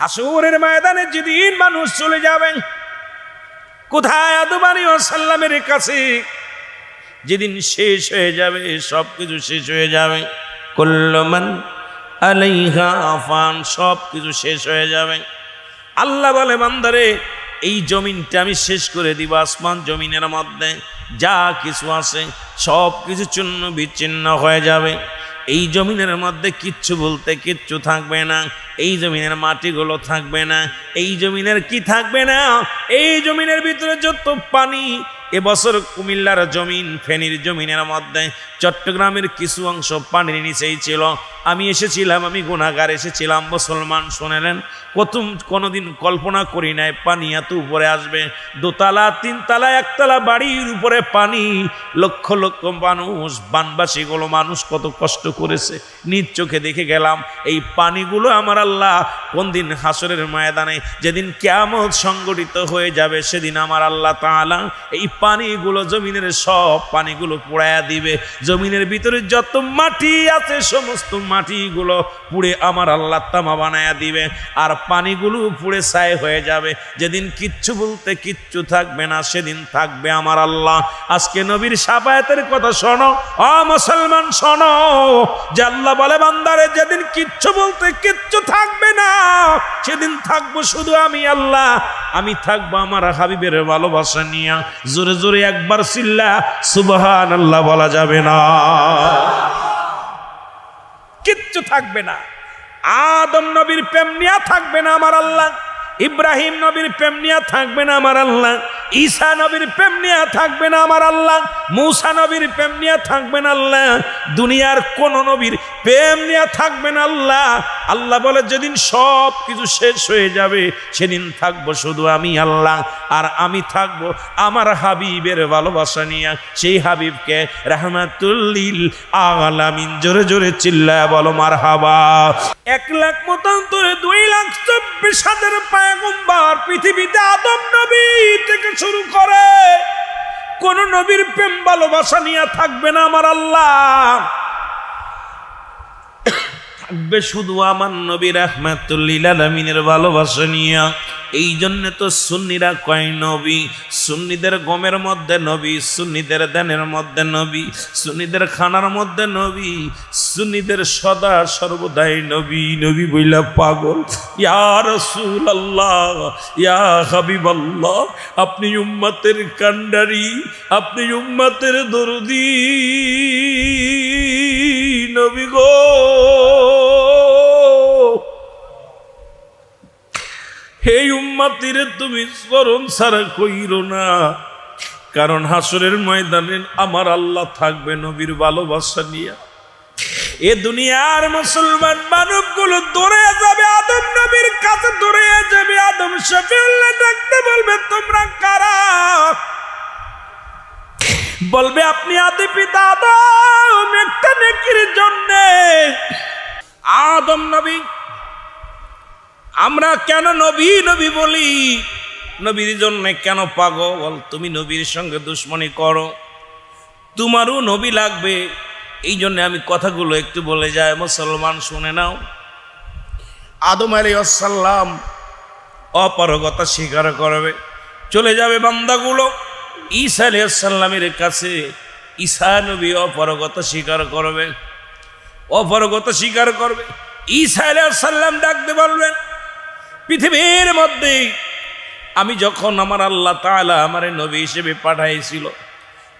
হাসুরের ময়দানে যেদিন মানুষ চলে যাবেন কোথায় আদমানি সাল্লামের কাছে? যেদিন শেষ হয়ে যাবে সব কিছু শেষ হয়ে যাবে। কল্লমান আলাইহা আফান সব কিছু শেষ হয়ে যাবে। আল্লাহ বলে, বান্দারে, এই জমিনটা আমি শেষ করে দিব, আসমান জমিনের মধ্যে যা কিছু আছে সব কিছু চূর্ণ বিচ্ছিন্ন হয়ে যাবে। এই জমিনের মধ্যে কিচ্ছু বলতে কিচ্ছু থাকবে না, এই জমিনের মাটিগুলো থাকবে না, এই জমিনের কি থাকবে না, এই জমিনের ভিতরে যত পানি এবছর কুমিল্লার জমিন, ফেনীর জমিনের মধ্যে, চট্টগ্রামের কিছু অংশ পানির নিচেই ছিল। আমি এসেছিলাম, আমি গুণাগার এসেছিলাম, মুসলমান, শুনেলেন? প্রথম কোনোদিন কল্পনা করি নাই, পানি এত উপরে আসবে। দোতলা, তিনতলা, একতলা বাড়ির উপরে পানি। লক্ষ লক্ষ মানুষ বানবাসীগুলো মানুষ কত কষ্ট করেছে। নিজ চোখে দেখে গেলাম, এই পানিগুলো আমার আল্লাহ কোন দিন হাসরের ময়দানে, যেদিন কেয়ামত সংগঠিত হয়ে যাবে, সেদিন আমার আল্লাহ তাআলা এই পানিগুলো জমিনের সব পানিগুলো পোড়ায়া দিবে। জমিনের ভিতরে যত মাটি আছে, সমস্ত মাটিগুলো পুড়ে আমার আল্লাহ তামা বানায়া দিবে। আর পানিগুলো পুড়ে ছাই হয়ে যাবে। যেদিন কিচ্ছু বলতে কিচ্ছু থাকবে না, সেদিন থাকবে আমার আল্লাহ। আজকে নবীর সাফায়াতের কথা শোনো। অ মুসলমান, শোনো। যে আল্লাহ বলে, বান্দারে, যেদিন কিচ্ছু বলতে কিচ্ছু থাকবে না, সেদিন থাকব শুধু আমি আল্লাহ। আমি থাকব আমার হাবিবের ভালোবাসা নিয়ে। জোরে জোরে জোরে একবার চিল্লা সুবহান আল্লাহ বলা যাবে না। কিচ্ছু থাকবে না। আদম নবীর প্রেম নিয়ে থাকবে না আমার আল্লাহ। ইব্রাহিম নবীর প্রেম নিয়ে থাকবে না আমার আল্লাহ। ঈসা নবীর প্রেম নিয়ে থাকবে না আমার আল্লাহ। মূসা নবীর প্রেম নিয়ে থাকবে না আল্লাহ। দুনিয়ার কোন নবীর প্রেম নিয়ে থাকবে না আল্লাহ। আল্লাহ বলে, যেদিন সব কিছু শেষ হয়ে যাবে, সেদিন থাকব শুধু আমি আল্লাহ। আর আমি থাকব আমার হাবিবের ভালোবাসা নিয়ে। সেই হাবিবকে রহমাতুল্লিল আলামিন জোরে জোরে চিল্লায় বলো মার হাবা এক লাখ মতান্তরে দুই লাখ চব্বিশ হাজার পায়গম্বার পৃথিবীতে আদম নবী থেকে শুরু করে কোন নবীর প্রেম ভালোবাসা নিয়ে থাকবে না আমার আল্লাহ। থাকবে শুধু আমার নবী রহমাতুল্লিল আলমিনের এই জন্য তো সুন্নিরা কয় নবী? সুন্নিদের গমের মধ্যে নবী, সুন্নিদের দানের মধ্যে নবী, সুন্নিদের খানার মধ্যে নবী, সুন্নিদের সদা সর্বদাই নবী নবী বইলা পাগল। ইয়া রসুল আল্লাহ ইয়া হাবিব আল্লাহ আপনি উম্মাতের কান্ডারি, আপনি উম্মাতের দরদি। নবী গো। হে উম্মাতিরে, তুমি স্মরণ ছাড়া কইর না। কারণ হাসরের ময়দানে আমার আল্লাহ থাকবে নবীর ভালোবাসা নিয়ে। এ দুনিয়ার মুসলমান মানবগুলো দৌড়ে যাবে, আদম নবীর কাছে দৌড়ে যাবে। আদম শফিউল্লাহ ডাকতে বলবে, তোমরা কারা? বলবে, আপনি আদি পিতা আদম, একটা নেকির জন্যে। আদম নবী, আমরা কেন নবী নবী বলি? নবীর জন্য কেন পাগল? তুমি নবীর সঙ্গে দুশ্মনী করো। তোমারও নবী লাগবে। এই জন্য আমি কথাগুলো একটু বলে যায় মুসলমান শুনে নাও। আদম আলী আসাল্লাম অপারগতা স্বীকার করবে। চলে যাবে বান্দাগুলো। ঈসা আলী আসাল্লামের কাছে ঈসা নবী অপারগতা স্বীকার করবে। অপরগত স্বীকার করবে। ঈসা আলী আসাল্লাম ডাকতে বলবেন পৃথিবীর মধ্যে আমি যখন আমার আল্লাহ তাআলা আমার নবী হিসেবে পাঠাইছিল,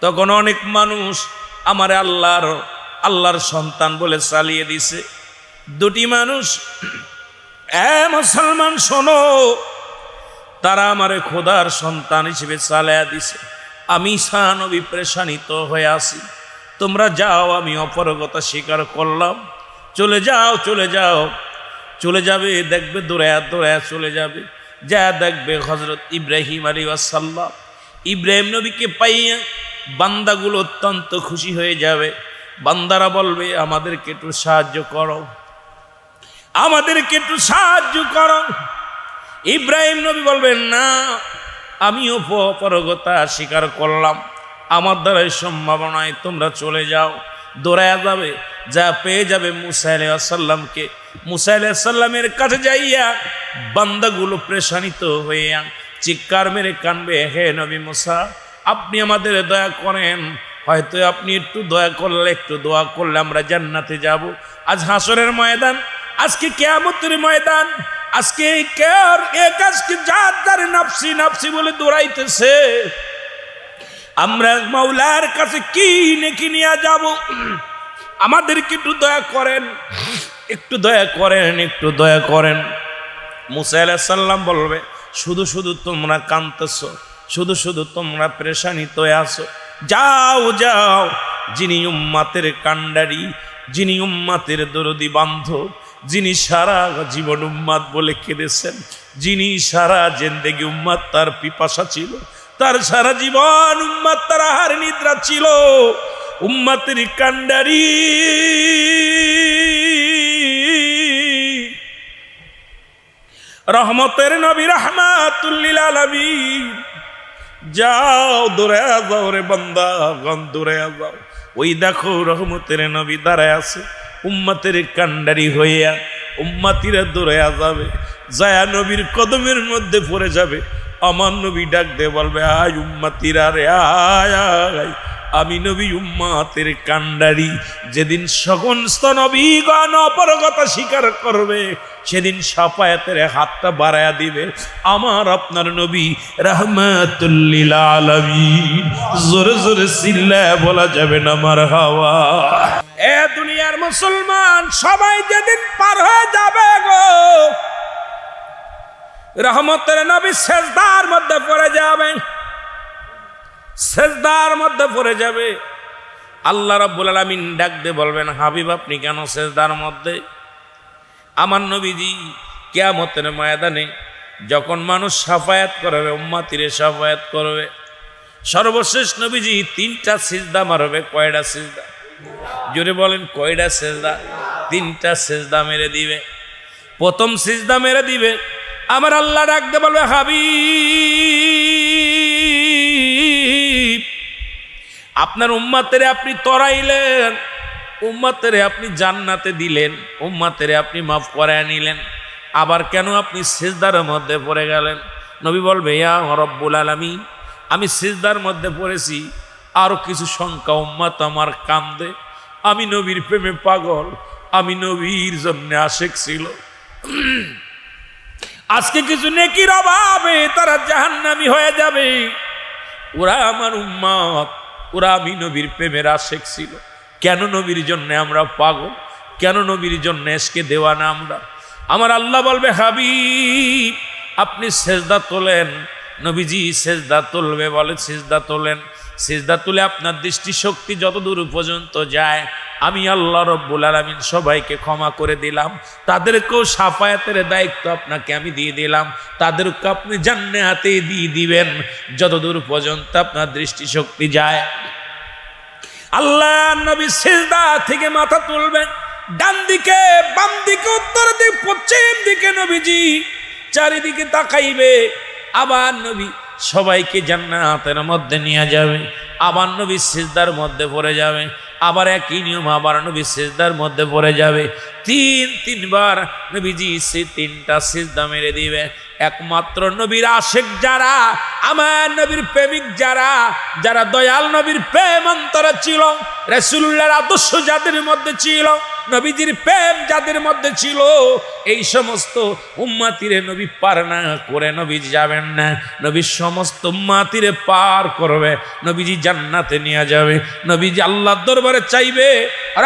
তখন অনেক মানুষ আমার আল্লাহর আল্লাহর সন্তান বলে চালিয়ে দিছে। দুটি মানুষ, এ মুসলমান শোনো, তারা আমারে খোদার সন্তান হিসেবে চালাইয়া দিছে। আমি সানবী প্রেশানিত হয়ে আসি তোমরা যাও, আমি অপরগতা স্বীকার করলাম। চলে যাও চলে যাও। চলে যাবে, দেখবে দৌড়ায়া দৌড়ায়া চলে যাবে। যা দেখবে হজরত ইব্রাহিম আলী আসাল্লাম ইব্রাহিম নবীকে পাইয়া বান্দাগুলো অত্যন্ত খুশি হয়ে যাবে। বান্দারা বলবে, আমাদেরকে একটু সাহায্য করো। আমাদেরকে একটু সাহায্য করো। ইব্রাহিম নবী বলবেন না আমিও পরগতা স্বীকার করলাম। আমার দ্বারাই সম্ভাবনায় তোমরা চলে যাও। দৌড়ায়া যাবে, যা পেয়ে যাবে মুসা আলাইসাল্লামকে মুসা আলাহিসাল্লামের কাছে যাইয়া বান্দাগুলো প্রেশানিত হইয়া চিৎকার মেরে কানবে, হে নবী মুসা, আপনি আমাদের দয়া করেন। হয়তো আপনি একটু দয়া করলে, একটু দোয়া করলে আমরা জান্নাতে যাব। আজ হাসরের ময়দান, আজকে কেয়ামতের ময়দান আজকে কেয়ার এক আজকে যার যার নাফসি নাফসি বলে দৌড়াইতেছে? আমরা মাওলার কাছে কি নেকি নিয়ে যাব? আমাদেরকে একটু দয়া করেন, একটু দয়া করেন, একটু দয়া করেন। মুসা আলাহিসাল্লাম বলবে, শুধু শুধু তোমরা কাঁদতেছ, শুধু শুধু তোমরা প্রেশানিত আসো যাও যাও, যিনি উম্মাতের কাণ্ডারি, যিনি উম্মাতের দরদি বান্ধব যিনি সারা জীবন উম্মাদ বলে কেঁদেছেন, যিনি সারা জেন্দেগি উম্মাদ তার পিপাসা ছিল, তার সারা জীবন উম্মাদ তার আহার নিদ্রা ছিল। উম্মাতের কাণ্ডারি রহমতের নবী রহমাতুল্লিল আলামিন। যাও দৌড়ে যাও রে বান্দা গন দৌড়ে যাও। ওই দেখো রহমতের নবী দাঁড়ায় আছে। উম্মাতের কান্ডারি হইয়া উম্মাতিরা দৌড়ে যাবে। জায়া নবীর কদমের মধ্যে পড়ে যাবে। আমার নবী ডাক দে বলবে, আয় উম্মাতিরা রে, আয় আয় আমি নবী উম্মাতের কান্ডারি। যেদিন সমস্ত নবীগণ অপরগতা স্বীকার করবে, সেদিন সাপায়াতের হাতটা বাড়ায়া দিবে। আমার আপনার নবী রহমাতুল্লিল আলামিন। জোরে জোরে সিল্লা বলা যাবে না আমার হাওয়া মুসলমান সবাই যেদিন পার হয়ে যাবে গো, রহমতের নবী শেষদার মধ্যে পড়ে যাবেন সেজদার মধ্যে পড়ে যাবে। আল্লাহ রাব্বুল আলামিন ডাক দিয়ে বলবেন, হাবিব, আপনি কেন সেজদার মধ্যে? আমার নবীজি কেয়ামতের ময়দানে যখন মানুষ সাফায়াত করবে, উম্মাতিরে সাফায়াত করবে, সর্বশেষ নবীজি তিনটা সিজদা মারবে, কয়টা সিজদা? জোরে বলেন কয়টা সেজদা? তিনটা সেজদা মেরে দিবে। প্রথম সিজদা মেরে দিবে। আমার আল্লাহ ডাকতে বলবে, হাবিব, আপনার উম্মাতেরে আপনি তরাইলেন, উম্মাতেরে আপনি জান্নাতে দিলেন, উম্মাতেরে আপনি মাফ করায় নিলেন। আবার কেন আপনি সিজদার মধ্যে পড়ে গেলেন? নবী বলবে, ইয়া রব্বুল আলামিন, আমি সিজদার মধ্যে পড়েছি। আরও কিছু সংখ্যা উম্মাত আমার কান্দে। আমি নবীর প্রেমে পাগল, আমি নবীর জন্য আশেক ছিল। আজকে কিছু নেকির অভাবে তারা জাহান্নামি হয়ে যাবে। ওরা আমার উম্মত, ওরা আমি নবীর প্রেমের আশেক ছিল। কেন নবীর জন্য আমরা পাগল? কেন নবীর জন্য এসকে দেওয়া না আমরা? আমার আল্লাহ বলবে, হাবিব, আপনি সেজদা তোলেন। নবীজি সেজদা তুলবে বলে সেজদা তোলেন। সেজদা তুলে আপনার দৃষ্টিশক্তি যত দূর পর্যন্ত যায়, আমি আল্লাহ রব্বুল আলমিন সবাইকে ক্ষমা করে দিলাম। তাদেরকেও সাফায়াতের দায়িত্ব আপনাকে আমি দিয়ে দিলাম। তাদেরকে আপনি জান্নাতে দিয়ে দিবেন। যতদূর পর্যন্ত আপনার দৃষ্টিশক্তি যায়। আল্লাহ নবী সিজদা থেকে মাথা তুলবেন। ডান দিকে, বাম দিকে, উত্তর দিকে, পশ্চিম দিকে নবীজি চারিদিকে তাকাইবে। আবার নবী সবাইকে জান্নাতের মধ্যে নিয়ে যাবে। আবার নবী সিজদার মধ্যে পড়ে যাবে, আবার একই নিয়ম আবার নবী সিজদার মধ্যে পড়ে যাবে। তিন, তিনবার নবীজি সে তিনটা সিজদা মেরে দিবে। একমাত্র নবীর আশেক যারা, আমার নবীর প্রেমিক যারা যারা দয়াল নবীর প্রেম অন্তরে ছিল রসুল্লাহর আদর্শ যাদের মধ্যে ছিল, নবীজির প্রেম যাদের মধ্যে ছিল, এই সমস্ত উম্মাতিরে নবী পার না করে নবীজি যাবেন না। নবীর সমস্ত উম্মাতিরে পার করবে। নবীজি জান্নাতে নিয়ে যাবে। নবীজি আল্লাহর দরবারে চাইবে,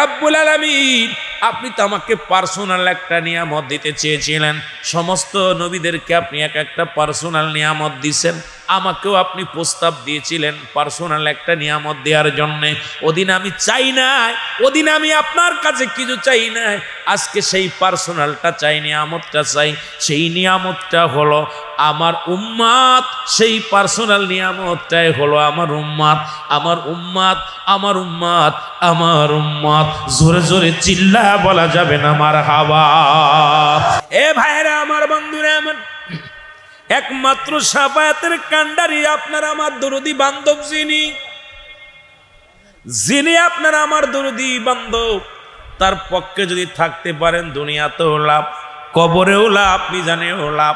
রব্বুল আলামিন, আপনি তো আমাকে পার্সোনাল একটা নিয়ামত দিতে চেয়েছিলেন। সমস্ত নবীদেরকে আপনি এক একটা পার্সোনাল নিয়ামত দিছেন। আমাকেও আপনি প্রস্তাব দিয়েছিলেন পার্সোনাল একটা নিয়ামত দেওয়ার জন্যে। ওদিন আমি চাই নাই, ওদিন আমি আপনার কাছে কিছু চাই নাই। আজকে সেই পার্সোনালটা চাই, নিয়ামতটা চাই। সেই নিয়ামতটা হলো আমার উম্মাদ, সেই পার্সোনাল নিয়ামতটাই হলো আমার উম্মাদ। আমার উম্মাদ আমার উম্মাদ আমার উম্মাদ। জোরে জোরে চিল্লা বলা যাবে না আমার হাওয়া এ ভাইরা আমার বন্ধুরা আমার একমাত্র সাফায়াতের কান্ডারি আপনার আমার দরদি বান্ধব যিনি। যিনি আপনার আমার দরদি বান্ধব। তার পক্ষে যদি থাকতে পারেন, দুনিয়াতেও লাভ, কবরেও লাভ, মিজানেও লাভ।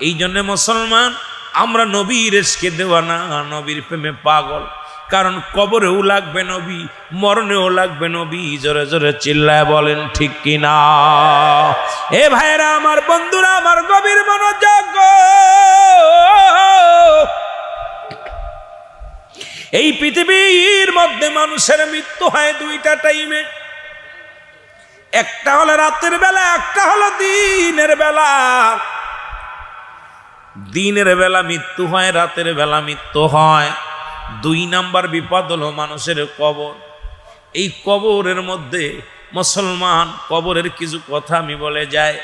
এই জন্য মুসলমান, আমরা নবীর এসকে দেওয়া না, নবীর প্রেমে পাগল। কারণ কবরেও লাগবে নবী, মরণেও লাগবে নবী, জোরে জোরে চিল্লায় বলেন, ঠিক কিনা? এ ভাইরা আমার বন্ধুরা, আমার গভীর মনোযোগ এই পৃথিবীর মধ্যে মানুষের মৃত্যু হয় দুইটা টাইমে। একটা হলো রাতের বেলা, একটা হলো দিনের বেলা। দিনের বেলা মৃত্যু হয়, রাতের বেলা মৃত্যু হয়। দুই নাম্বার বিপদ হলো মানুষের কবর। এই কবরের মধ্যে মুসলমান, কবরের কিছু কথা আমি বলে যাই।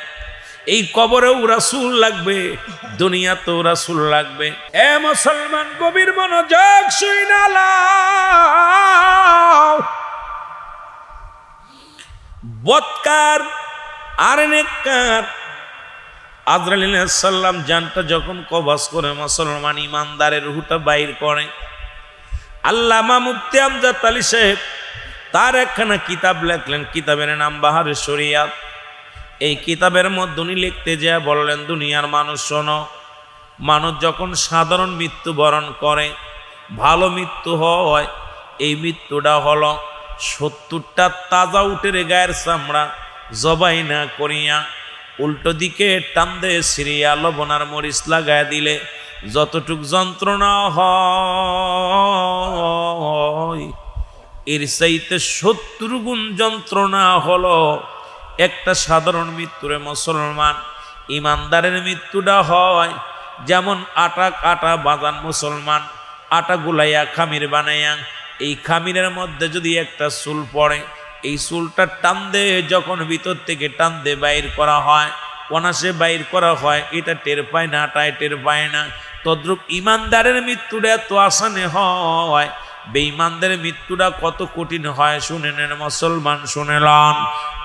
এই কবরেও রাসুল লাগবে, দুনিয়াতেও রাসুল লাগবে। এ মুসলমান, গভীর মনোযোগ শুই না বৎকার আর নেককার আজরালিসাল্লাম জানটা যখন কবাস করে, মুসলমান ইমানদারের রুহুটা বাইর করে। আল্লামা মুফতি আমজাদ আলী সাহেব তার একখানা কিতাব লেখলেন, কিতাবের নাম বাহার শরিয়াত। এই কিতাবের মধ্যে উনি লিখতে যা বললেন, দুনিয়ার মানুষ শোনো, মানুষ যখন সাধারণ মৃত্যুবরণ করে, ভালো মৃত্যু হয়, এই মৃত্যুটা হলো সত্তরটা তাজা উটের গায়ের চামড়া জবাই না করিয়া উল্টো দিকে টান দে সিরিয়া লবণার মরিচ লাগায় দিলে যতটুক যন্ত্রণা হয়, এর চাইতে সত্তর গুণ যন্ত্রণা হলো একটা সাধারণ মৃত্যুরে মুসলমান, ইমানদারের মৃত্যুটা হয় যেমন আটা কাটা বাজান মুসলমান, আটা গুলাইয়া খামির বানাইয়া, এই খামিরের মধ্যে যদি একটা চুল পড়ে, এই চুলটা টান দে যখন ভিতর থেকে টান দে বাইর করা হয় অনাসে বাইর করা হয়, এটা টের পায় না, আটায় টের পায় না। তদ্রুপ ইমানদারের মৃত্যুটা এত আসানে হয় বেঈমানদের মৃত্যুটা কত কঠিন হয় শুনে নেন মুসলমান শুনেলাম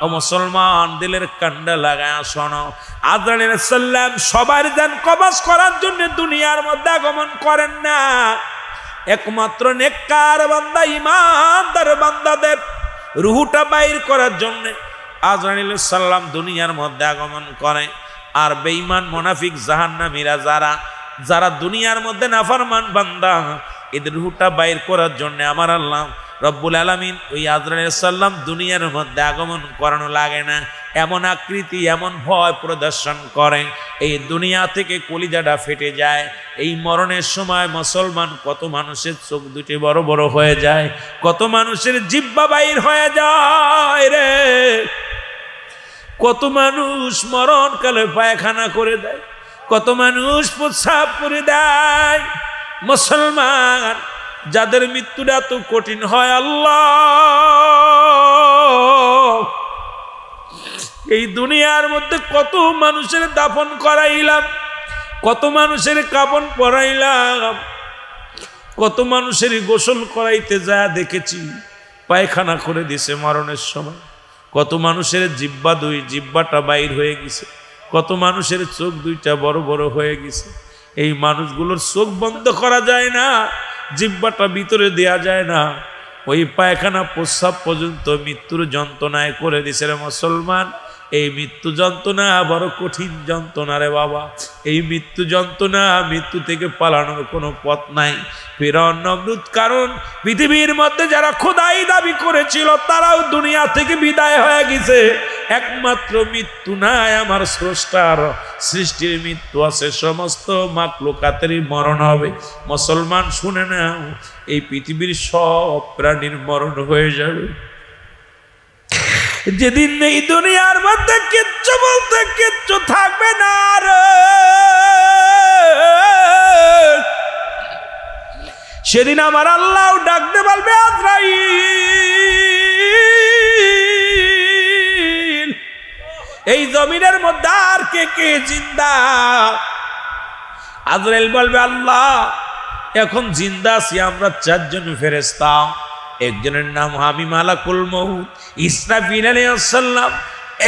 ও মুসলমান, দিলের কান্ডা লাগায় শোনো। আদরানের সাল্লাম সবার যান কবাস করার জন্য দুনিয়ার মধ্যে আগমন করেন না। একমাত্র নেককার বান্দা ইমানদার বান্দাদের রুহুটা বাইর করার জন্য আজরানিল সাল্লাম দুনিয়ার মধ্যে আগমন করে। আর বেঈমান, মোনাফিক, জাহান্নামীরা যারা যারা দুনিয়ার মধ্যে নাফারমান বান্দা এদের রুহুটা বাইর করার জন্য আমার আল্লাহ রব্বুল আলমিন ওই আজরাইসাল্লাম দুনিয়ার মধ্যে আগমন করানো লাগে না। এমন আকৃতি, এমন ভয় প্রদর্শন করে। এই দুনিয়া থেকে কলিজাটা ফেটে যায়। এই মরণের সময় মুসলমান কত মানুষের চোখ দুটি বড় বড় হয়ে যায়। কত মানুষের জিব্বা বাইর হয়ে যায় রে। কত মানুষ মরণকালে পায়খানা করে দেয়। কত মানুষ প্রস্রাব করে দেয়। মুসলমান, যাদের মৃত্যুটা এত কঠিন হয় আল্লাহ। এই দুনিয়ার মধ্যে কত মানুষের দাফন করাইলাম, কত মানুষের কাপন পরাইলাম, কত মানুষের গোসল করাইতে যা দেখেছি, পায়খানা করে দিছে মরণের সময়। কত মানুষের জিব্বা দুই, জিব্বাটা বাইর হয়ে গেছে, কত মানুষের চোখ দুইটা বড় বড় হয়ে গেছে এই মানুষগুলোর চোখ বন্ধ করা যায় না, জিব্বাটা ভিতরে দেয়া যায় না। ওই পায়খানা প্রস্রাব পর্যন্ত মৃত্যুর যন্ত্রণায় করে দিছে রে মুসলমান। এই মৃত্যু যন্ত্রণা বড় কঠিন যন্ত্রণা রে বাবা। এই মৃত্যু যন্ত্রণা মৃত্যু থেকে পালানোর কোনো পথ নাই। ফেরান নমরুদ কারণ, পৃথিবীর মধ্যে যারা খোদাই দাবি করেছিল, তারাও দুনিয়া থেকে বিদায় হয়ে গেছে। একমাত্র মৃত্যু নাই আমার স্রষ্টার। সৃষ্টির মৃত্যু আছে, সমস্ত মাকলুকাতেরই মরণ হবে। মুসলমান শুনে নাও, এই পৃথিবীর সব প্রাণীর মরণ হয়ে যাবে। যেদিন এই দুনিয়ার মধ্যে কিচ্ছু বলতে কিচ্ছু থাকবে না সেদিন আমার আল্লাহ ডাকতে পারবে আজরাইল, এই জমিনের মধ্যে আর কে কে জিন্দা? আজরাইল বলবে, আল্লাহ, এখন জিন্দা আছি, আমরা চারজন ফেরেস্তা একজনের নাম হামি মালাকুল মহুদ ইসরাফিল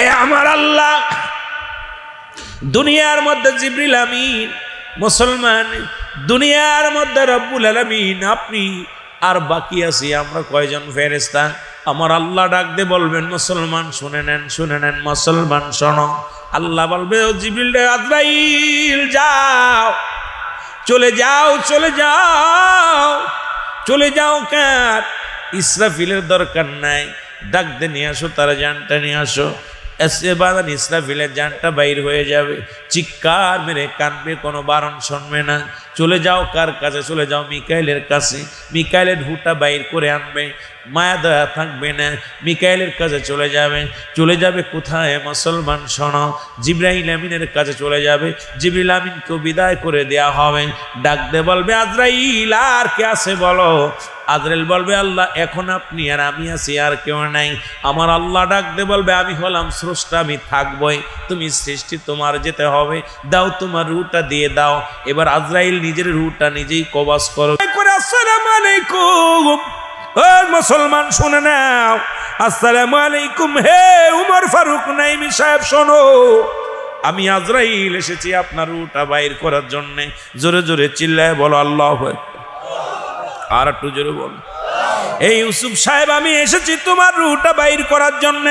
এ আমার আল্লাহ, দুনিয়ার মধ্যে জিবরিল আমিন, মুসলমান, দুনিয়ার মধ্যে রব্বুল আলমিন, আপনি আর বাকি আছি আমরা কয়জন ফেরেস্তা আমার আল্লাহ ডাক দিয়ে বলবেন, মুসলমান, শুনে নেন শুনে নেন, মুসলমান, শোনো। আল্লাহ বলবে, ও জিবিল যাও। চলে যাও চলে যাও। চলে যাও কার? ইসরাফিলের দরকার নাই। ডাক দিয়ে নিয়ে আসো, তারা জানটা নিয়ে আসো। এসে বাদান ইসরাফিলের জানটা বাইর হয়ে যাবে। চিৎকার মেরে কাঁদবে কোনো বারণ শুনবে না। চলে যাও কার কাছে? চলে যাও মিকাইলের কাছে। মিকাইলের হুটা বাইর করে আনবে। মায়া দয়া থাকবে না। মিকাইলের কাছে চলে যাবে। চলে যাবে কোথায়? মুসলমান শোনো জিব্রাহিল আমিনের কাছে চলে যাবে। জিবরিল আমিনকেও বিদায় করে দেয়া হবে। ডাকতে বলবে, আজরাইল, আর কে আছে বলো? আজরাইল বলবে, আল্লাহ, এখন আপনি আর আমি আছি, আর কেউ নাই। আমার আল্লাহ ডাকতে বলবে, আমি হলাম স্রষ্টা, আমি থাকবই। তুমি সৃষ্টি, তোমার যেতে হবে। দাও তোমার রুটা দিয়ে দাও। এবার আজরাইল নিজের রুটা নিজেই কবাস করো। আসসালামু আলাইকুম। ও মুসলমান, শুনে নাও। আসসালামু আলাইকুম। হে উমর ফারুক নাইমি সাহেব, শোনো। আমি আজরাইল এসেছি আপনার রুটা বাইর করার জন্য। জোরে জোরে চিল্লায় বলো, আল্লাহ আর একটু জোরে বলো। এই ইউসুফ সাহেব, আমি এসেছি তোমার রুটা বাইর করার জন্য।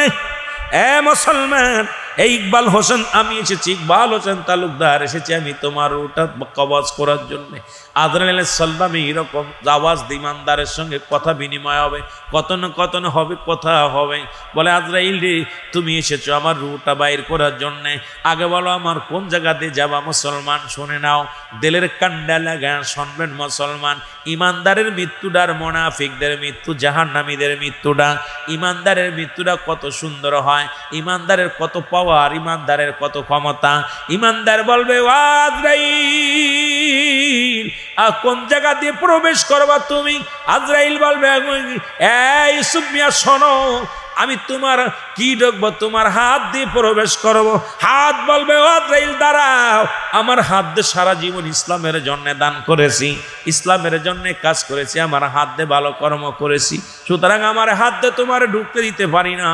এ মুসলমান এই ইকবাল হোসেন, আমি এসেছি। ইকবাল হোসেন তালুকদার, এসেছি আমি তোমার ওটা কবাজ করার জন্য। আদরাল সাল্লামে এরকম আওয়াজ দিমানদারের সঙ্গে কথা বিনিময় হবে কত না কত না হবে, কথা হবে। বলে আজরাইল রে, তুমি এসেছ আমার রুটা বাইর করার জন্য। আগে বলো, আমার কোন জায়গাতে যাবা মুসলমান শুনে নাও। দিলের কান্ডা লাগা শুনবেন মুসলমান। ইমানদারের মৃত্যুটার মোনাফিকদের মৃত্যু, জাহান্নামীদের মৃত্যুটা। ইমানদারের মৃত্যুটা কত সুন্দর হয়। ইমানদারের কত পাওয়ার, ইমানদারের কত ক্ষমতা। ইমানদার বলবে আজরাইল আর কোন জায়গা দিয়ে প্রবেশ করবা তুমি? আজরাইল বলবে, এই সুমিয়া শোনো, আমি তোমার কি ঢুকবো তোমার হাত দিয়ে প্রবেশ করব। হাত বলবে আজরাইল, দাঁড়াও, আমার হাত দিয়ে সারা জীবন ইসলামের জন্য দান করেছি। ইসলামের জন্য কাজ করেছি, আমার হাত দিয়ে ভালো কর্ম করেছি। সুতরাং আমার হাত দিয়ে তোমার ঢুকতে দিতে পারি না।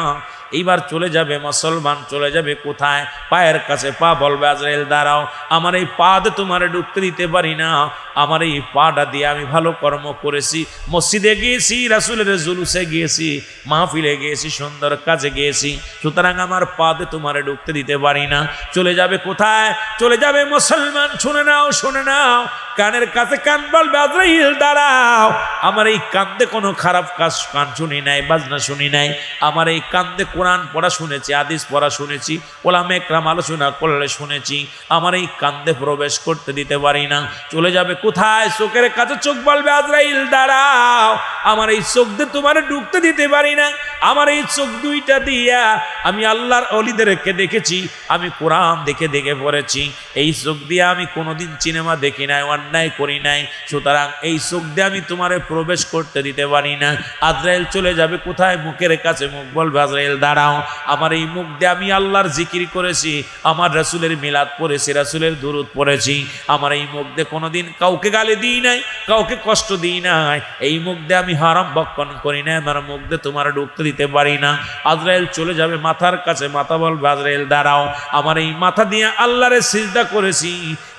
এইবার চলে যাবে মুসলমান, চলে যাবে কোথায়? পায়ের কাছে পা বলবে, আজরাইল, দাঁড়াও, আমার এই পা দিয়ে তোমার ঢুকতে দিতে পারি না। আমার এই পাটা দিয়ে আমি ভালো কর্ম করেছি। মসজিদে গিয়েছি, রাসুলের জুলুসে গিয়েছি, মাহফিলে গিয়েছি, সুন্দর কাজে গিয়েছি। সুতরাং আমার পা দিয়ে তোমার ঢুকতে দিতে পারি না। চলে যাবে কোথায়? চলে যাবে মুসলমান, শুনে নাও শুনে নাও। কানের কাছে কান বলবে আজরাইল দাঁড়াও। আমার এই কান্দে কোনো খারাপ কাজ, কান শুনি নাই, বাজনা শুনি নাই। আমার এই কান্দে কোরআন পড়া শুনেছি আদিস পড়া শুনেছি, ওলামে একরাম আলোচনা করলে শুনেছি। আমার এই কান্দে প্রবেশ করতে দিতে পারি না। চলে যাবে কোথায়? চোখের কাছে চোখ বলবে আজরাইল দাঁড়াও। আমার এই চোখ দিয়ে তোমার ঢুকতে দিতে পারি না। আমার এই চোখ দুইটা দিয়া আমি আল্লাহর অলিদেরকে দেখেছি, আমি কোরআন দেখে দেখে পড়েছি। এই চোখ দিয়ে আমি কোনোদিন সিনেমা দেখি নাই অন্যায় করি নাই। সুতরাং এই চোখ দিয়ে আমি তোমারে প্রবেশ করতে দিতে পারি না। আজরাইল চলে যাবে কোথায়? মুখের কাছে মুখ বলবে, আজরাইল, দাঁড়াও। আমার এই মুখ দিয়ে আমি আল্লাহর জিকির করেছি। আমার রাসুলের মিলাদ পড়েছি, রাসুলের দুরুদ পড়েছি। আমার এই মুখ দিয়ে কোনোদিন কাউকে গালি দিই নাই, কাউকে কষ্ট দিই নাই। এই মুখ দিয়ে আমি হারাম বক্ষণ করি না আমার মুখ দিয়ে তোমার ঢুকতে দিতে পারি না। আজরাইল চলে যাবে মাথার কাছে, মাথা বলবে, আজরাইল, দাঁড়াও। আমার এই মাথা দিয়ে আল্লাহরে সিজদা করেছি।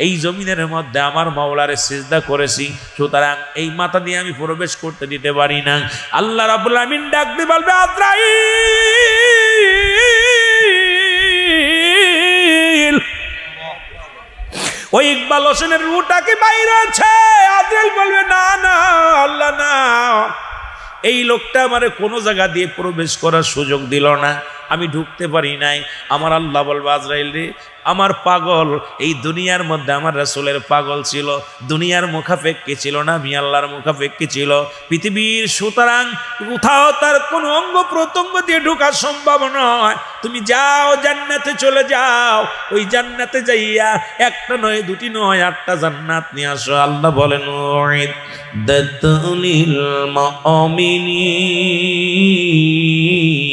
এই জমিনের মধ্যে আমার মাওলারে সিজদা করেছি, সুতরাং এই মাথা দিয়ে আমি প্রবেশ করতে দিতে পারি না। আল্লাহ রাবুল আমিন ডাক দিয়ে বলবে, আজরাইল! ওই ইকবাল হোসেনের রুটাকে বাইরে আছে? আজরাইল বলবে, না না, আল্লাহ, না। এই লোকটা আমার কোনো জায়গা দিয়ে প্রবেশ করার সুযোগ দিল না। আমি ঢুকতে পারি নাই। আমার আল্লাহ বলবে, আজরাইল রে, আমার পাগল, এই দুনিয়ার মধ্যে আমার রাসুলের পাগল ছিল। দুনিয়ার মুখাপেক্ষি ছিল না, আমি আল্লাহর মুখাপেক্ষি ছিল। পৃথিবীর সুতরাং কোথাও তার কোনো অঙ্গ প্রত্যঙ্গ দিয়ে ঢোকা সম্ভব নয়। তুমি যাও, জান্নাতে চলে যাও। ওই জান্নাতে যাইয়া একটা নয়, দুটি নয়, আটটা জান্নাত নিয়ে আসো। আল্লাহ বলেন দতুলিল মুমিনিন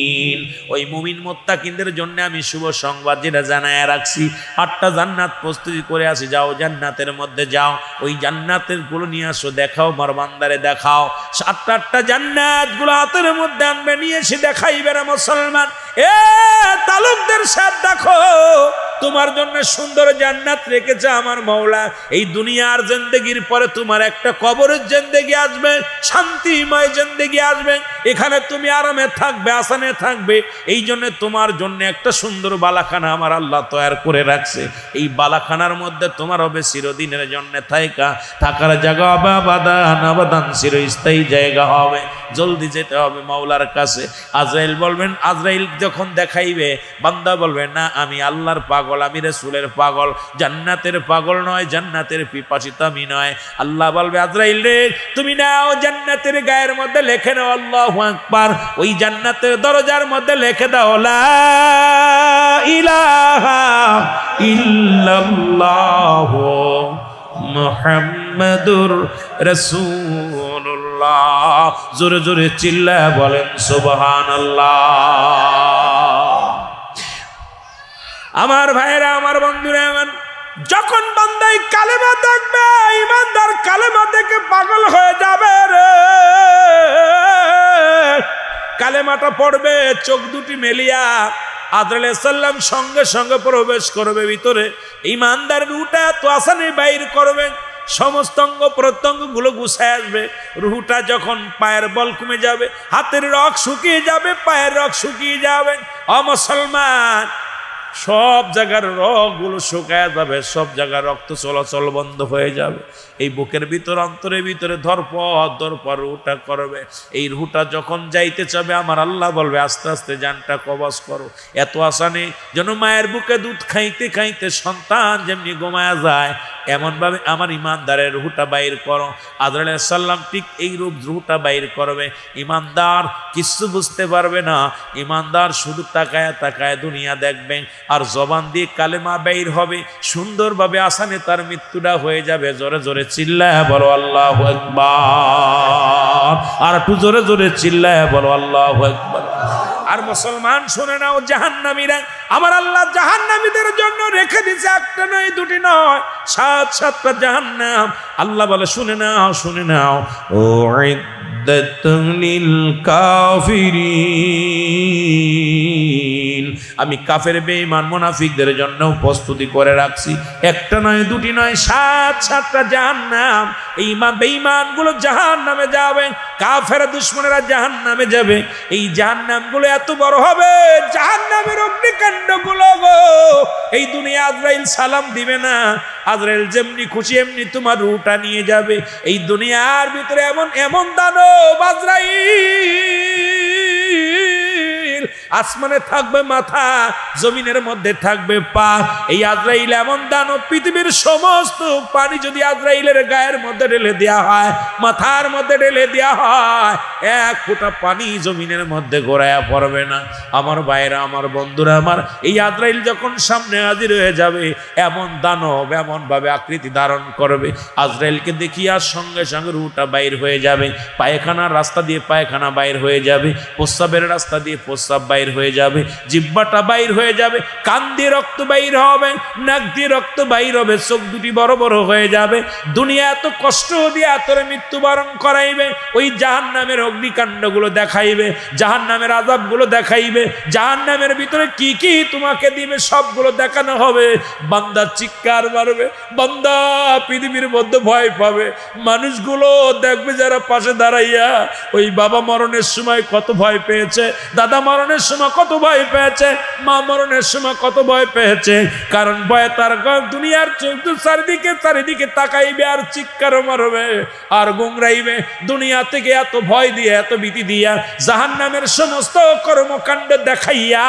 ওই মুমিন মোত্তাকিনদের জন্য আমি শুভ সংবাদ যেটা জানায় রাখছি। আটটা জান্নাত প্রস্তুতি করে আসি, যাও জান্নাতের মধ্যে যাও। ওই জান্নাতেরগুলো নিয়ে আসো, দেখাও মারবান্দারে দেখাও। সাতটা আটটা জান্নাতগুলো হাতের মধ্যে আনবে, নিয়ে এসে দেখাইবে না মুসলমান। এ তালুকদের সাথ দেখো। তোমার জন্য সুন্দর জান্নাত রেখেছে আমার মৌলা এই দুনিয়ার জিন্দেগির পরে তোমার একটা কবরের জিন্দেগি আসবে, শান্তিময় জিন্দেগি আসবে। এখানে তুমি আরামে থাকবে, আসানে থাকবে। এই জন্য তোমার জন্য একটা সুন্দর বালাখানা আমার আল্লাহ তৈরি করে রাখছে। এই বালাখানার মধ্যে তোমার হবে চিরদিনের জন্য থাইকা। থাকার জায়গা হবে আবাদান চিরস্থায়ী জায়গা হবে। জলদি যেতে হবে মাওলার কাছে। আজরাইল বলবেন, আজরাইল যখন দেখাইবে, বান্দা বলবে, না, আমি আল্লাহর পাগল আমি রসুলের পাগল। জান্নাতের পাগল নয়, জান্নাতের পিপাসিত আমি নয়। আল্লাহ বলবে, আজরাইল রে, তুমি নাও জান্নাতের গায়ের মধ্যে লেখে নাও আল্লাহ আকবার। ওই জান্নাতের দরজার মধ্যে লেখে দাও, লা ইলাহা ইল্লাল্লাহ জোরে জোরে চিল্লা বলেন, সুবহানাল্লাহ। আমার ভাইরা আমার বন্ধুরা, আমার যখন বান্দাই কালেমা দেখবে, ইমানদার কালেমা দেখে পাগল হয়ে যাবে রে। কালেমাটা পড়বে, চোখ দুটি মেলিয়া আদরাল সাল্লাম সঙ্গে সঙ্গে প্রবেশ করবে ভিতরে। ইমানদার রুটা তো আসানে বাইর করবেন সমস্ত অঙ্গ প্রত্যঙ্গগুলো গুছায় আসবে। রুহুটা যখন পায়ের বল কমে যাবে, হাতের রক শুকিয়ে যাবে, পায়ের রক শুকিয়ে যাবে। অমুসলমান সব জায়গার রগগুলো শুকায় যাবে, সব জায়গার রক্ত চলাচল বন্ধ হয়ে যাবে। এই বুকের ভিতর, অন্তরের ভিতরে ধরপর ধরপর রুটা করবে। এই রুটা যখন যাইতে চাবে, আমার আল্লাহ বলবে, আস্তে আস্তে জানটা কবচ করো। এত আসানে যেন মায়ের বুকে দুধ খাইতে খাইতে সন্তান যেমনি গোমায়া যায়, এমনভাবে আমার ইমানদারের রুহুটা বাইর করো। আদর সাল্লাম ঠিক এই রূপ রুহুটা বাইর করবে। ইমানদার কিছু বুঝতে পারবে না। ইমানদার শুধু তাকায় তাকায় দুনিয়া দেখবে। আর জবান দিয়ে কালেমা বাইর হবে, সুন্দরভাবে আসানে তার মৃত্যুটা হয়ে যাবে। জোরে জোরে চিল্লায় বলো, আল্লাহ একবার আর একটু জোরে জোরে চিল্লায় বলো, আল্লাহ একবার আর মুসলমান, শুনে নাও, জাহান্নামীরা আমার আল্লাহ জাহান্নামীদের জন্য রেখে দিছে একটা নয়, দুটি নয়, সাত, সাতটা জাহান্নাম। আল্লাহ বলে, শুনে নাও শুনে নাও। ও কাফিরিন। আমি কাফের, বেঈমান, মুনাফিকদের জন্য প্রস্তুতি করে রাখছি। একটা নয়, দুটি নয়, সাত, সাতটা জাহান্নাম। এই মা বেঈমানগুলো জাহান নামে যাবে, কাফের দুশ্মনেরা জাহান নামে যাবে। এই জাহান নামগুলো এত বড় হবে জাহান নামের অগ্নিকাণ্ডগুলো গো। এই দুনিয়া আজরাইল সালাম দিবে না। আজরাইল যেমনি খুশি, এমনি তোমার রুটা নিয়ে যাবে। এই দুনিয়ার ভিতরে এমন এমন দানব আজরাইল। আসমানে থাকবে মাথা, জমিনের মধ্যে থাকবে পা। এই আজরাইল এমন দানব, পৃথিবীর সমস্ত পানি যদি আজরাইলের গায়ের মধ্যে ঢেলে দেওয়া হয়, মাথার মধ্যে ঢেলে দেওয়া হয়, এক ফোঁটা পানি জমিনের মধ্যে গোড়ায়া পড়বে না। আমার ভাইয়েরা, আমার বন্ধুরা, আমার এই আজরাইল যখন সামনে হাজির হয়ে যাবে, এমন দানব এমন ভাবে আকৃতি ধারণ করবে। আজরাইলকে দেখিয়া সঙ্গে সঙ্গে রুটা বাইর হয়ে যাবে, পায়খানার রাস্তা দিয়ে পায়খানা বাইর হয়ে যাবে, প্রস্রাবের রাস্তা দিয়ে প্রস্রাব বাইর হয়ে যাবে জিব্বাটা বাইর হয়ে যাবে কান দিয়ে রক্ত বাইর হবে, নাক দিয়ে রক্ত বাইর হবে, চোখ দুটি বড় বড় হয়ে যাবে, দুনিয়া এত কষ্ট দিয়ে এতরে মৃত্যুবরণ করাইবে, ওই জাহান নামের অগ্নিকাণ্ডগুলো দেখাইবে জাহান নামের আজাবগুলো দেখাইবে জাহান নামের ভিতরে কি কি তোমাকে দিবে, সবগুলো দেখানো হবে। বান্দা চিৎকার মারবে, বান্দা পৃথিবীর মধ্যে ভয় পাবে, মানুষগুলো দেখবে যারা পাশে দাঁড়াইয়া, ওই বাবা মরণের সময় কত ভয় পেয়েছে, দাদা মরণের সময় কত ভয় পেয়েছে? মা মরণের সময় কত ভয় পেয়েছে? কারণ ভয় তার দুনিয়ার চৌদ্দ চারিদিকে চারিদিকে তাকাইবে আর চিৎকার মারবে আর গুংরাইবে দুনিয়া থেকে এত ভয় দিয়ে, এত ভীতি দিয়া জাহান নামের সমস্ত কর্মকাণ্ড দেখাইয়া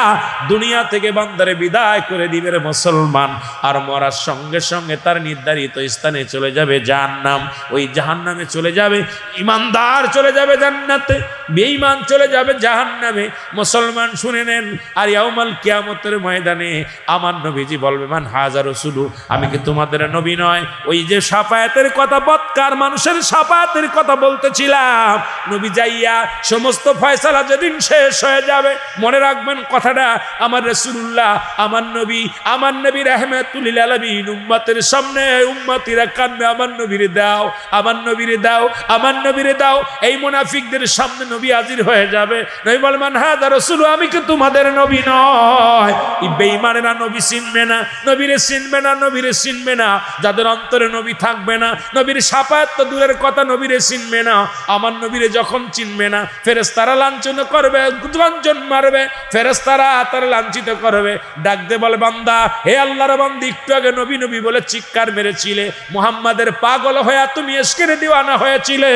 দুনিয়া থেকে বান্দারে বিদায় করে দিবে মুসলমান। আর মরার সঙ্গে সঙ্গে তার নির্ধারিত স্থানে চলে যাবে জাহান্নাম। ওই জাহান্নামে চলে যাবে, ইমানদার চলে যাবে জান্নাতে। বেঈমান চলে যাবে জাহান্নামে। মুসলমান শুনে নেন, আর ইয়াউমাল কিয়ামতের ময়দানে আমার নবীজি বলবে, মান হাজার শুধু আমি কি তোমাদের নবী নয়? ওই যে সাফায়াতের কথা, বৎকার মানুষের সাফায়াতের কথা বলতেছিলাম। নবী যাইয়া সমস্ত ফয়সালা যেদিন শেষ হয়ে যাবে, মনে রাখবেন কথাটা, আমার রসুল্লাহ আমার নবী আমার নবী রহমাতুল আলমিন, উম্মাতের সামনে, উম্মাতিরা কানবে আমার নবীর দাও, আমার নবীর দাও, আমার নবীর দাও। এই মুনাফিকদের সামনে নবী হাজির হয়ে যাবে। নবী বলমান হাজার রসুল আমি কি তোমাদের নবী নয়? এই বেঈমানেরা নবী চিনবে না, নবীরে চিনবে না, নবীরে চিনবে না। যাদের অন্তরে নবী থাকবে না, নবীর সাপায়াত তো দূরের কথা নবীরে চিনবে না। আমার নবীরে যখন চিনবে না ফেরেস্তারা লাঞ্ছন করবে, গঞ্জন মারবে ফেরেস্তারা তারা লাঞ্ছিত করবে। ডাকতে বলে, বান্দা, হে আল্লাহর বান্দি, একটু আগে নবী নবী বলে চিৎকার মেরেছিলে। মুহাম্মাদের পাগল হয়ে তুমি এসকেরে দিওয়ানা হয়েছিলে।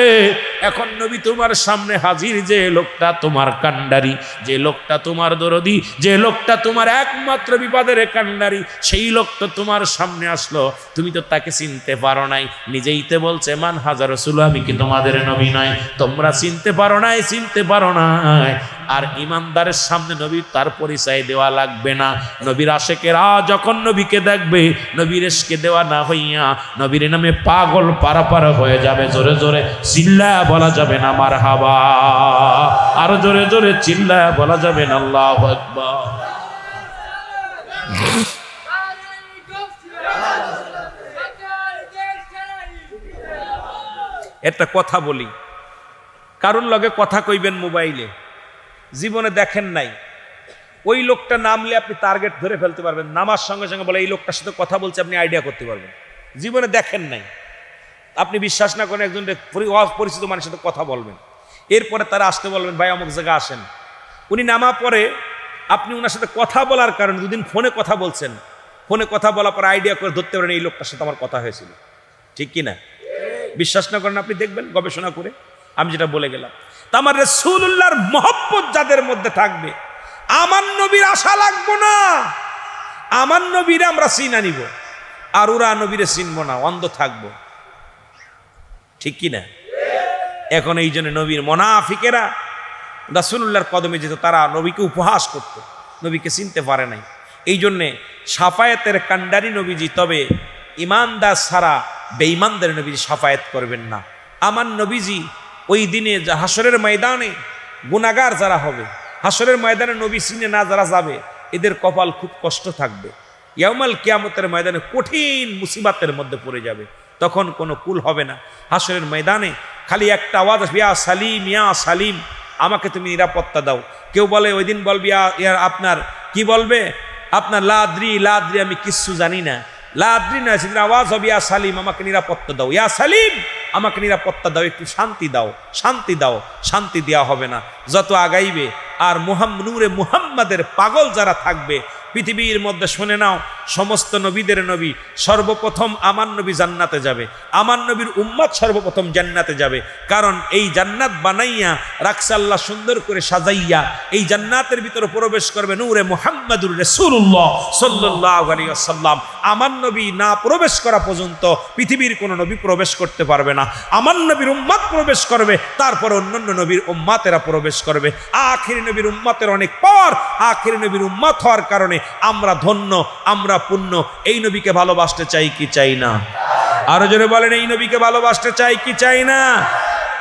এখন নবী তোমার সামনে হাজির যে লোকটা তোমার কান্ডারি, যে লোকটা তোমার দরদি, যে লোকটা তোমার একমাত্র বিপদের কান্ডারি সেই লোক তো তোমার সামনে আসলো। তুমি তো তাকে চিনতে পারো নাই। নিজেই তে বলছে, মান হাজার রসুল আমি কি তোমাদের নবী নয়? তোমরা চিনতে পারো নাই, চিনতে পারো নাই। আর ইমানদারের সামনে নবী তার পরিচয় দেওয়া লাগবে না। নবীর আশেকেরা যখন নবীকে দেখবে, নবীর এসকে দেওয়া না হইয়া নবীর নামে পাগল পারাপার হয়ে যাবে। জোরে জোরে চিল্লা বলা যাবে না আমার হাবা আরও জোরে জোরে চিল্লা বলা যাবে না, আল্লাহ আকবার। একটা কথা বলি। কারুর লগে কথা কইবেন মোবাইলে? জীবনে দেখেন নাই। ওই লোকটা নামলে আপনি টার্গেট ধরে ফেলতে পারবেন। নামার সঙ্গে সঙ্গে বলে, এই লোকটার সাথে কথা বলছে, আপনি আইডিয়া করতে পারবেন। জীবনে দেখেন নাই। আপনি বিশ্বাস না করেন একজন পরি- অপরিচিত মানুষের সাথে কথা বলবেন। এরপরে তারা আসতে বলবেন, ভাই, অমুক জায়গায় আসেন। উনি নামা পরে আপনি ওনার সাথে কথা বলার কারণে দুদিন ফোনে কথা বলছেন। ফোনে কথা বলার পর আইডিয়া করে ধরতে পারেন, এই লোকটার সাথে আমার কথা হয়েছিল। ঠিক কি না বিশ্বাস না করেন, আপনি দেখবেন, গবেষণা করে। আমি যেটা বলে গেলাম। আমার রসুল্লাহর মহব্বত যাদের মধ্যে থাকবে, আমার নবীর আশা লাগবো না। আমার নবীরে আমরা চিনা নিব, আর ওরা নবীরে চিনব না, অন্ধ থাকব। ঠিক কি না এখন এই জন্য নবীর মনাফিকেরা রাসুল্লাহর কদমে যেত, তারা নবীকে উপহাস করত, নবীকে চিনতে পারে নাই। এই জন্যে সাফায়েতের কান্ডারি নবীজি, তবে ইমানদার ছাড়া বেঈমানদের নবীজি সাফায়েত করবেন না। আমার নবীজি ওই দিনে হাসরের ময়দানে গুণাগার যারা হবে হাসরের ময়দানে নবী চিনে না যারা যাবে এদের কপাল খুব কষ্ট থাকবে। ইয়ামাল কিয়ামতের ময়দানে কঠিন মুসিবাতের মধ্যে পড়ে যাবে তখন কোনো কুল হবে না। হাসরের ময়দানে খালি একটা আওয়াজ আসবে, ইয়া সালিম ইয়া সালিম আমাকে তুমি নিরাপত্তা দাও। কেউ বলে ওই দিন বলবি "ইয়া- ইয়া আপনার কি বলবে? আপনার লাদ্রি লাদ্রি আমি কিচ্ছু জানি না। লাদ্রি না সেদিন আওয়াজ হবে ইয়া সালিম আমাকে নিরাপত্তা দাও। ইয়া সালিম আমাকে নিরাপত্তা দাও, একটু শান্তি দাও শান্তি দাও, শান্তি দেওয়া হবে না। যত আগাইবে, আর মুহাম, নূরে মুহাম্মাদের পাগল যারা থাকবে, পৃথিবীর মধ্যে শুনে নাও, সমস্ত নবীদের নবী সর্বপ্রথম আমার নবী জান্নাতে যাবে। আমার নবীর উম্মত সর্বপ্রথম জান্নাতে যাবে। কারণ এই জান্নাত বানাইয়া রাখছে আল্লাহ সুন্দর করে সাজাইয়া, এই জান্নাতের ভিতরে প্রবেশ করবে নূরে মুহাম্মাদুর রসুল্লাহ সাল্লাহ আলিয়াল্লাম আমার নবী না প্রবেশ করা পর্যন্ত পৃথিবীর কোনো নবী প্রবেশ করতে পারবে না। আমার নবীর উম্মাত প্রবেশ করবে, তারপর অন্যান্য নবীর উম্মাতেরা প্রবেশ করবে। আখির নবীর উম্মাতের অনেক পর আখির নবীর উম্মাত হওয়ার কারণে আমরা ধন্য, আমরা পুণ্য। এই নবীকে ভালোবাসতে চাই কি চাই না? আরও জোরে বলেন, এই নবীকে ভালোবাসতে চাই কি চাই না?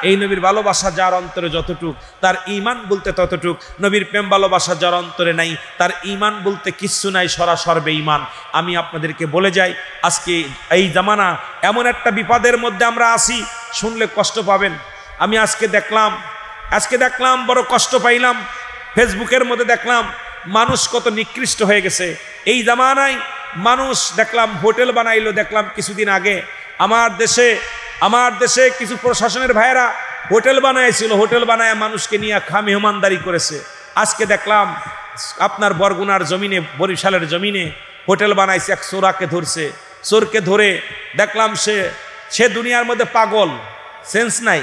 এই নবীর ভালোবাসা যার অন্তরে যতটুক, তার ইমান বলতে ততটুক, নবীর প্রেম ভালোবাসা যার অন্তরে নাই, তার ইমান বলতে কিচ্ছু নাই, সরাসর ইমান আমি আপনাদেরকে বলে যাই, আজকে এই জামানা এমন একটা বিপদের মধ্যে আমরা আসি শুনলে কষ্ট পাবেন। আমি আজকে দেখলাম আজকে দেখলাম, বড় কষ্ট পাইলাম, ফেসবুকের মধ্যে দেখলাম, মানুষ কত নিকৃষ্ট হয়ে গেছে। এই জামানায় মানুষ দেখলাম, হোটেল বানাইলো দেখলাম কিছুদিন আগে। আমার দেশে আমার দেশে কিছু প্রশাসনের ভাইয়েরা হোটেল বানাইছিল, হোটেল বানায় মানুষকে নিয়ে খা মেহমানদারি করেছে। আজকে দেখলাম আপনার বরগুনার জমিনে, বরিশালের জমিনে হোটেল বানাইছে, এক চোরাকে ধরছে। চোরকে ধরে দেখলাম সে সে দুনিয়ার মধ্যে পাগল, সেন্স নাই।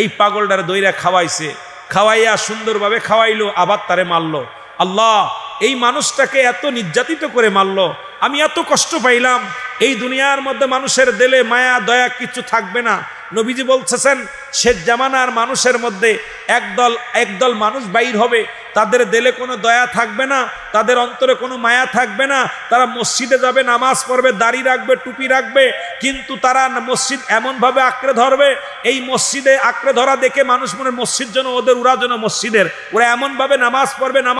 এই পাগলটারে দইরা খাওয়াইছে। খাওয়াইয়া সুন্দরভাবে খাওয়াইলো, আবার তারে মারলো। আল্লাহ, এই মানুষটাকে এত নির্যাতিত করে মারলো। আমি এত কষ্ট পাইলাম, এই দুনিয়ার মধ্যে মানুষের দেলে মায়া, দয়া কিছু থাকবে না। নবীজি বলতেছেন শেষ জামানার মানুষের মধ্যে একদল একদল মানুষ বাইর হবে। তাদের দেলে কোনো দয়া থাকবে না, তাদের অন্তরে কোনো মায়া থাকবে না। তারা মসজিদে যাবে, নামাজ পড়বে, দাড়ি রাখবে, টুপি রাখবে, কিন্তু তারা মসজিদ এমনভাবে আঁকড়ে ধরবে, এই মসজিদে আঁকড়ে ধরা দেখে মানুষ মনে মসজিদ যেন ওদের ওরা যেন মসজিদের। ওরা এমনভাবে নামাজ পড়বে, নামাজ